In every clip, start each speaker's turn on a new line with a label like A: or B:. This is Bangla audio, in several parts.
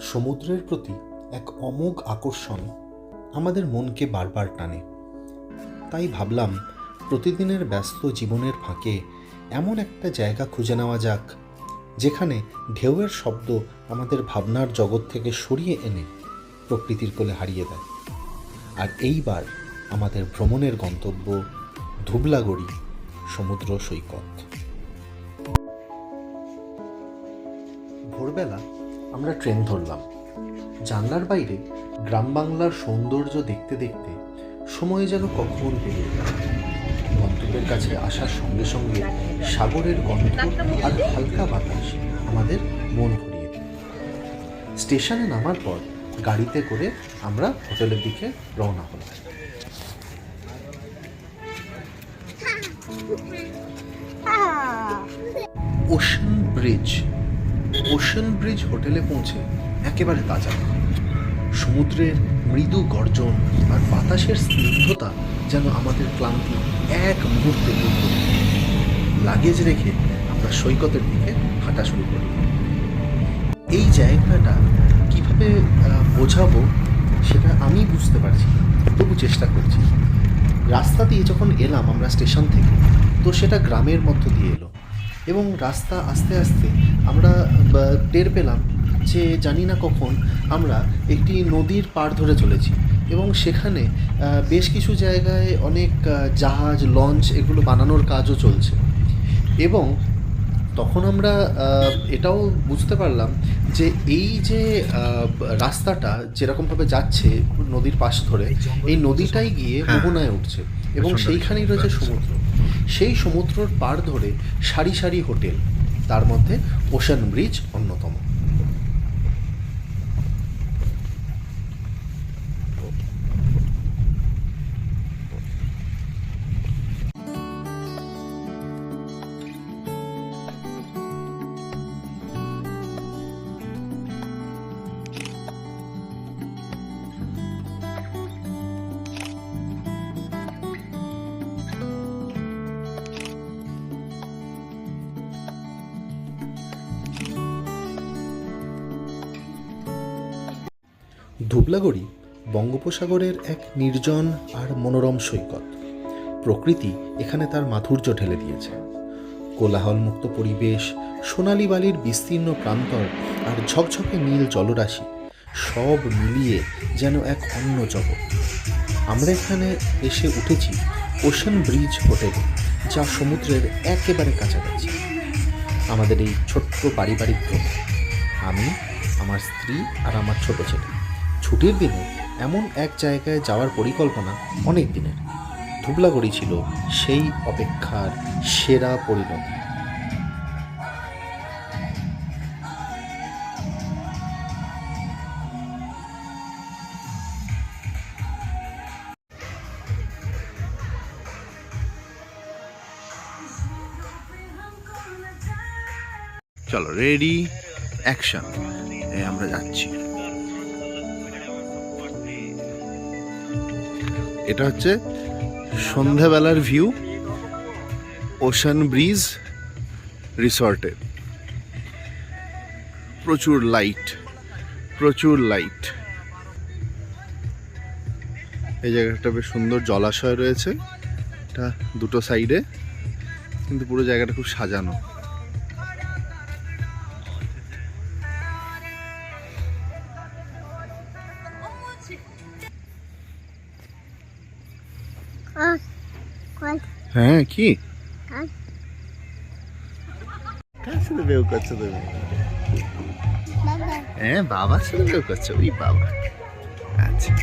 A: সমুদ্রের প্রতি এক অমোঘ আকর্ষণ আমাদের মনকে বারবার টানে। তাই ভাবলাম প্রতিদিনের ব্যস্ত জীবনের ফাঁকে এমন একটা জায়গা খুঁজে নেওয়া যাক, যেখানে ঢেউয়ের শব্দ আমাদের ভাবনার জগৎ থেকে সরিয়ে এনে প্রকৃতির কোলে হারিয়ে দেয়। আর এইবার আমাদের ভ্রমণের গন্তব্য ধুবলাগড়ি সমুদ্র সৈকত। ভোরবেলা আমরা ট্রেন ধরলাম। জানলার বাইরে গ্রাম বাংলার সৌন্দর্য দেখতে দেখতে সময় যেন কখন পেরিয়ে গন্তব্যের কাছে আসার সঙ্গে সঙ্গে সাগরের গন্ধ আর হালকা বাতাস আমাদের মন ভরিয়ে দিল। স্টেশনে নামার পর গাড়িতে করে আমরা হোটেলের দিকে রওনা হলাম। ওশান ব্রিজ ওশান ব্রিজ হোটেলে পৌঁছে একেবারে তাজা। সমুদ্রের মৃদু গর্জন আর বাতাসের স্নিগ্ধতা যেন আমাদের ক্লান্তি এক মুহূর্তে দূর করে লাগেজ রেখে আমরা সৈকতের দিকে হাঁটা শুরু করি। এই জায়গাটা কীভাবে বোঝাবো সেটা আমি বুঝতে পারছি তবু চেষ্টা করছি। রাস্তা দিয়ে যখন এলাম আমরা স্টেশন থেকে, তো সেটা গ্রামের মধ্য দিয়ে এলো। এবং রাস্তা আস্তে আস্তে আমরা টের পেলাম যে জানি না কখন আমরা একটি নদীর পার ধরে চলেছি। এবং সেখানে বেশ কিছু জায়গায় অনেক জাহাজ, লঞ্চ এগুলো বানানোর কাজও চলছে। এবং তখন আমরা এটাও বুঝতে পারলাম যে এই যে রাস্তাটা যেরকমভাবে যাচ্ছে নদীর পাশ ধরে এই নদীটাই গিয়ে
B: হ্যাঁ।
A: মোহনায় উঠছে এবং সেইখানেই রয়েছে সমুদ্র। সেই সমুদ্রর পার ধরে সারি সারি হোটেল তার মধ্যে ওশান ব্রিজ অন্যতম। ধুবলাগড়ি বঙ্গোপসাগরের এক নির্জন আর মনোরম সৈকত। প্রকৃতি এখানে তার মাধুর্য ঢেলে দিয়েছে। কোলাহলমুক্ত পরিবেশ, সোনালি বালির বিস্তীর্ণ প্রান্তর আর ঝকঝকে নীল জলরাশি সব মিলিয়ে যেন এক অন্য জগৎ। আমরা এখানে এসে উঠেছি ওশান ব্রিজ হোটেলে, যা সমুদ্রের একেবারে কাছাকাছি। আমাদের এই ছোট্ট পারিবারিক আমি, আমার স্ত্রী আর আমার ছোট ছেলে। ছুটির দিনে এমন এক জায়গায় যাওয়ার পরিকল্পনা অনেক দিনের। ধুবলাগড়ি ছিল সেই অপেক্ষার সেরা পরিণতি।
B: চলো রেডি অ্যাকশন আমরা যাচ্ছি। এটা হচ্ছে সন্ধ্যাবেলার ভিউ ওশান ব্রিজ রিসর্টে প্রচুর লাইট প্রচুর লাইট এই জায়গাটা বেশ সুন্দর জলাশয় রয়েছে। এটা দুটো সাইডে কিন্তু পুরো জায়গাটা খুব সাজানো। হ্যাঁ কি কার সাথে বেউ করছো তুমি হ্যাঁ বাবার সাথে বেউ করছো ওই বাবা আচ্ছা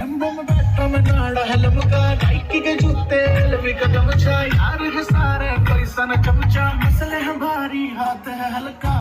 C: लंबों में बैठा मैं गाड़ा है लमका नाइकी के जूते लवी कदम छा यार है सारे कोई सन चमचा मसले हैं भारी हाथ है हल्का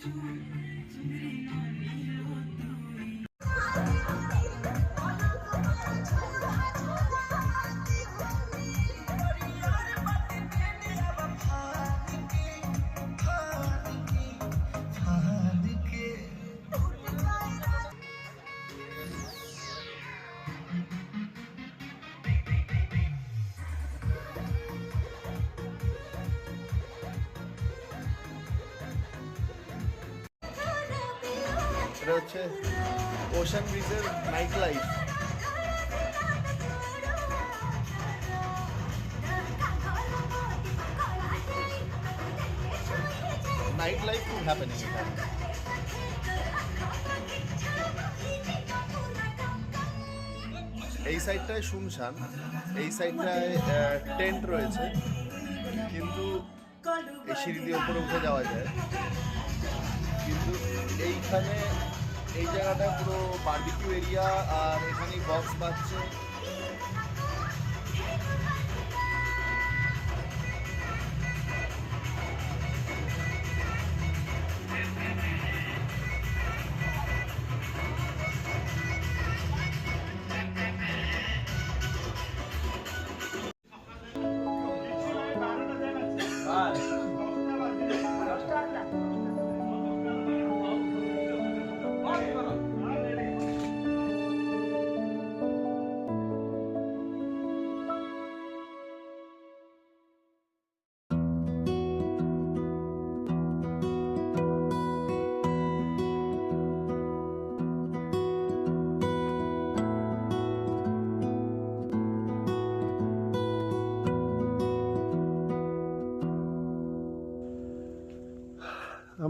C: to
B: এটা হচ্ছে ওশান ব্রিজের নাইট লাইফ নাইট লাইফ খুব হ্যাপেনিং এখানে এই সাইডটায় শুনশান। এই সাইডটায় টেন্ট রয়েছে। কিন্তু এই সিঁড়ি দিয়ে উপরে উঠে যাওয়া যায়। কিন্তু এইখানে এই জায়গাটা পুরো বার্বিকিউ এরিয়া আর এখানে বক্স পাচ্ছে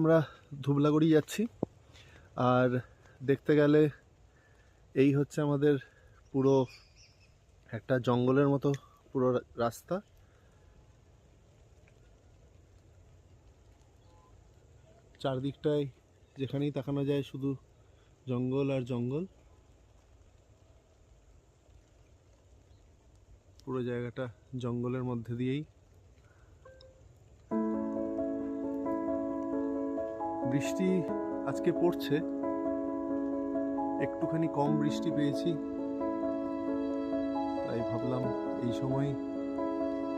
B: আমরা ধুবলাগড়ি যাচ্ছি। আর দেখতে গেলে এই হচ্ছে আমাদের পুরো একটা জঙ্গলের মতো পুরো রাস্তা। চারদিকটায় যেখানেই তাকানো যায় শুধু জঙ্গল আর জঙ্গল। পুরো জায়গাটা জঙ্গলের মধ্যে দিয়েই বৃষ্টি আজকে পড়ছে। একটুখানি কম বৃষ্টি পেয়েছি। তাই ভাবলাম এই সময়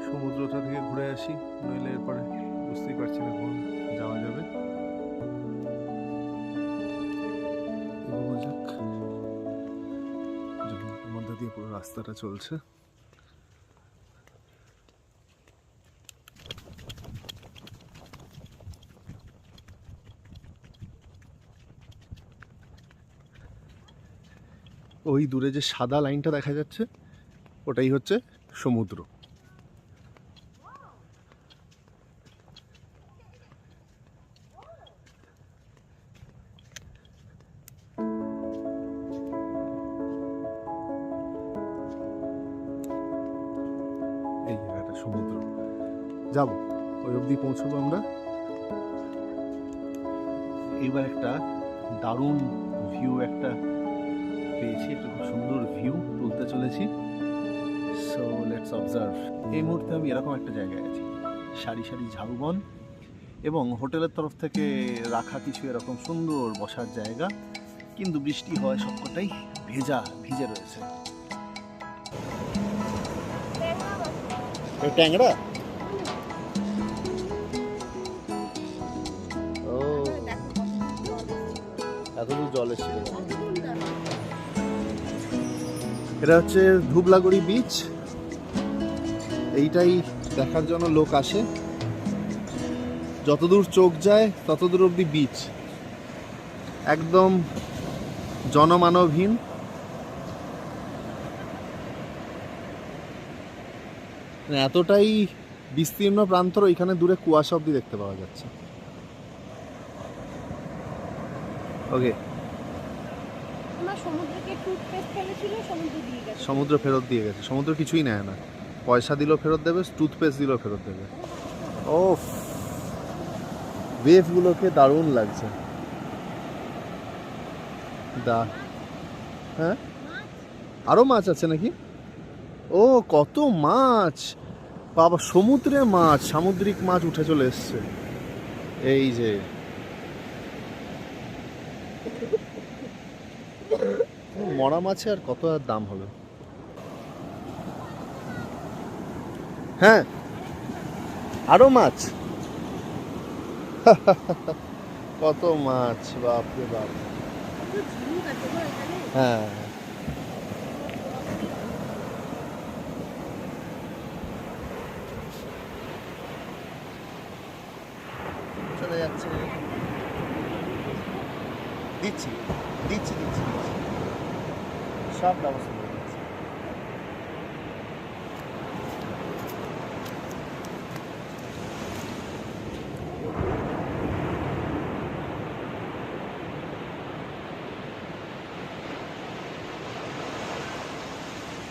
B: সমুদ্রটা থেকে ঘুরে আসি, নইলে এরপরে বুঝতেই পারছি না কখন যাওয়া যাবে। মধ্যে দিয়ে পুরো রাস্তাটা চলছে। ওই দূরে যে সাদা লাইনটা দেখা যাচ্ছে, ওটাই হচ্ছে সমুদ্র। এই জায়গাটা সমুদ্র। যাব, ওই অবধি পৌঁছবো আমরা। এইবার একটা দারুণ ভিউ একটা পেয়েছি, একটা খুব সুন্দর ভিউ তুলতে চলেছি। সো লেটস অবজার্ভ এই মুহূর্তে আমি এরকম একটা জায়গায় আছি। সারি সারি ঝাউবন এবং হোটেলের তরফ থেকে রাখা কিছু এরকম সুন্দর বসার জায়গা, কিন্তু বৃষ্টি হয় সবকটাই ভেজা, ভিজে রয়েছে। ট্যাংরা? ও এতদূর জল এসেছিল এটা হচ্ছে ধুবলাগড়ি বিচ এইটাই দেখার জন্য লোক আসে। যতদূর চোখ যায়, ততদূর অবধি বিচ একদম জনমানবহীন। মানে এতটাই বিস্তীর্ণ প্রান্তর এখানে দূরে কুয়াশা অব্দি দেখতে পাওয়া যাচ্ছে। ওকে
D: সমুদ্র
B: ফেরত দিয়ে গেছে। সমুদ্র কিছুই নেয় না। পয়সা দিলেও ফেরত দেবে টুথপেস্ট দিলেও ফেরত দেবে। ও ওয়েভগুলোকে দারুণ লাগছে। দা হ্যাঁ? আরও মাছ আছে নাকি? ও, কত মাছ! বাবা, সমুদ্রে মাছ, সামুদ্রিক মাছ উঠে চলে এসছে। এই যে। মরা মাছে আর কত আর দাম হবে? হ্যাঁ আরও মাছ। কত মাছ, বাপরে বাপ। হ্যাঁ। চলে যাচ্ছে। দিচ্ছি দিচ্ছি দিচ্ছি। সব ব্যবস্থা করে দিয়েছে।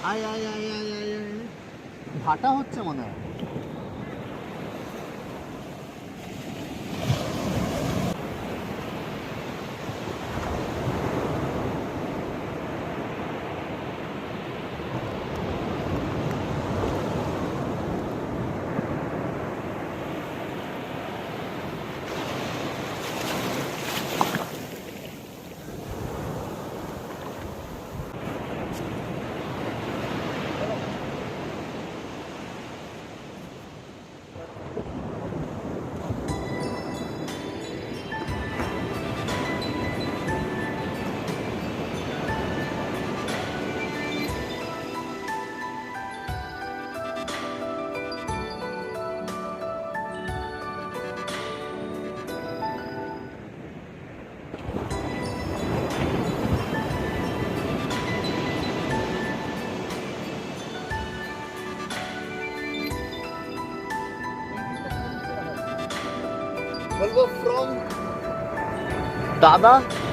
B: আয় আয় আয় আয় আয় ভাটা হচ্ছে মনে হয়। Where we're from Dada.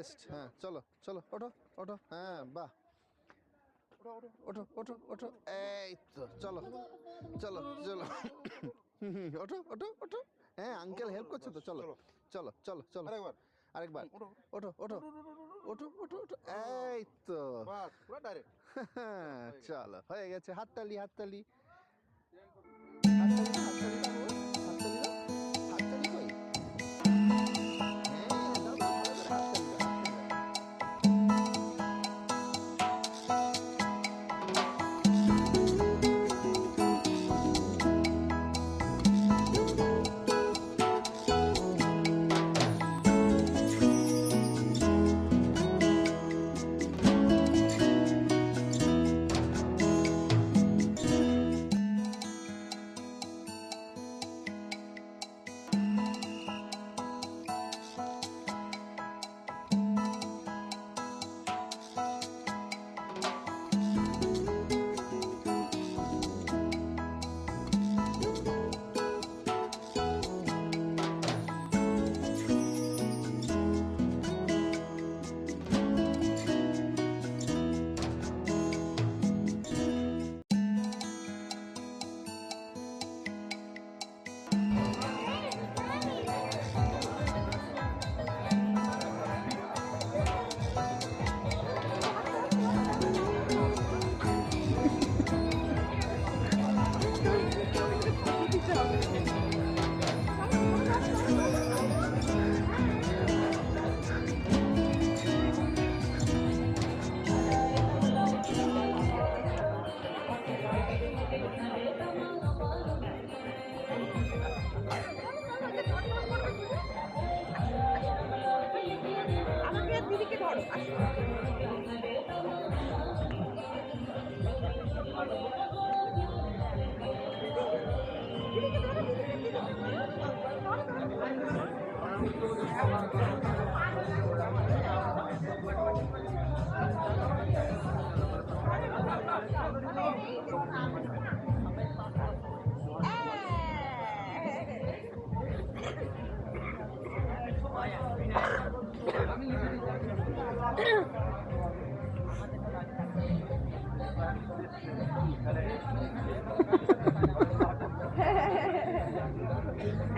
B: Rest হ্যাঁ চলো চলো ওঠো ওঠো হ্যাঁ বাহ। ওঠো ওঠো ওঠো এই তো চলো চলো চলো। ওঠো ওঠো ওঠো। হ্যাঁ আঙ্কেল হেল্প করছে তো চলো চলো চলো চলো। আরেকবার। আরেকবার। ওঠো ওঠো ওঠো ওঠো ওঠো ওঠো এই তো। হ্যাঁ, চলো হয়ে গেছে হাততালি হাততালি হাততালি।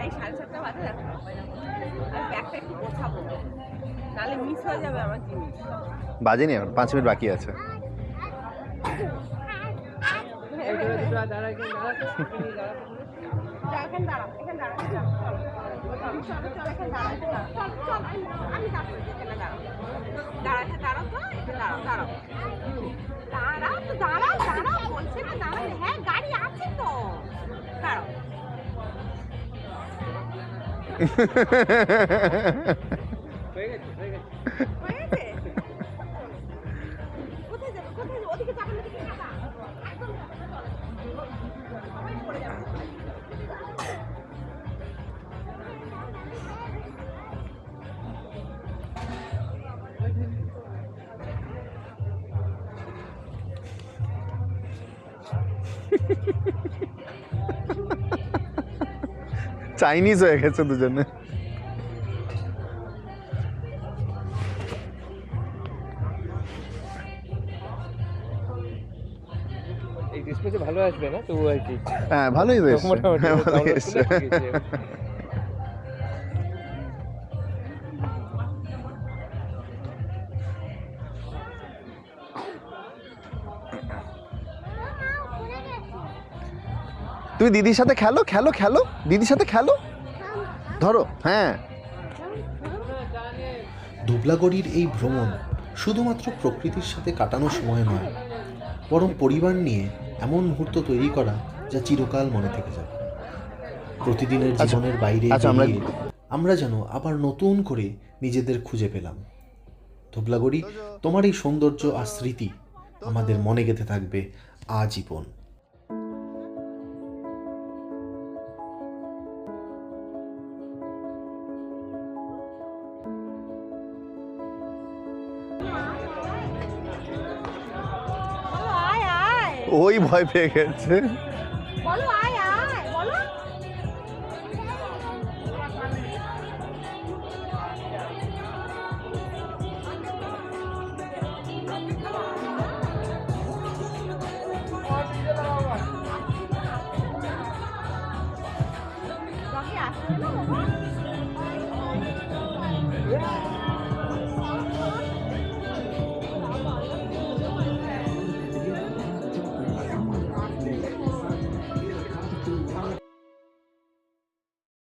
D: এই সাড়ে সাতটা বাজে আর ব্যাগটা একটু গোছাবো। নাহলে মিস হয়ে যাবে আমার জিনিস।
B: বাজেনি এখন পাঁচ মিনিট বাকি আছে।
D: দাঁড়াও, দাঁড়াও, দাঁড়াও, দাঁড়াও। চল, চল, আমি- আমি দাঁড়াচ্ছি, এখানে দাঁড়াও। দাঁড়াও, এখানে দাঁড়াও তো, এখানে দাঁড়াও, দাঁড়াও। দাঁড়াও তো, দাঁড়াও, দাঁড়াও, বলছে না, দাঁড়াও। হ্যাঁ, গাড়ি আছে তো। দাঁড়াও।
B: চাইনিজ হয়ে গেছে দুজনে।
E: ভালো আসবে না? তবু আর কি।
B: হ্যাঁ ভালোই হয়েছে।
E: মোটামুটি
B: তুমি দিদির সাথে খেলো খেলো খেলো? দিদির সাথে খেলো? ধরো হ্যাঁ।
A: দুবলাগড়ির এই ভ্রমণ শুধুমাত্র প্রকৃতির সাথে কাটানো সময় নয় বরং পরিবার নিয়ে এমন মুহূর্ত তৈরি করা যা চিরকাল মনে থেকে যাবে। প্রতিদিনের
B: আচ্ছা,
A: জীবনের বাইরে
B: আচ্ছা, আমরা-
A: আমরা যেন আবার নতুন করে নিজেদের খুঁজে পেলাম। ধুবলাগড়ি তোমার এই সৌন্দর্য আর স্মৃতি আমাদের মনে গেঁথে থাকবে আজীবন।
B: ওই ভয় পেয়ে গেছে।
D: বলো আয়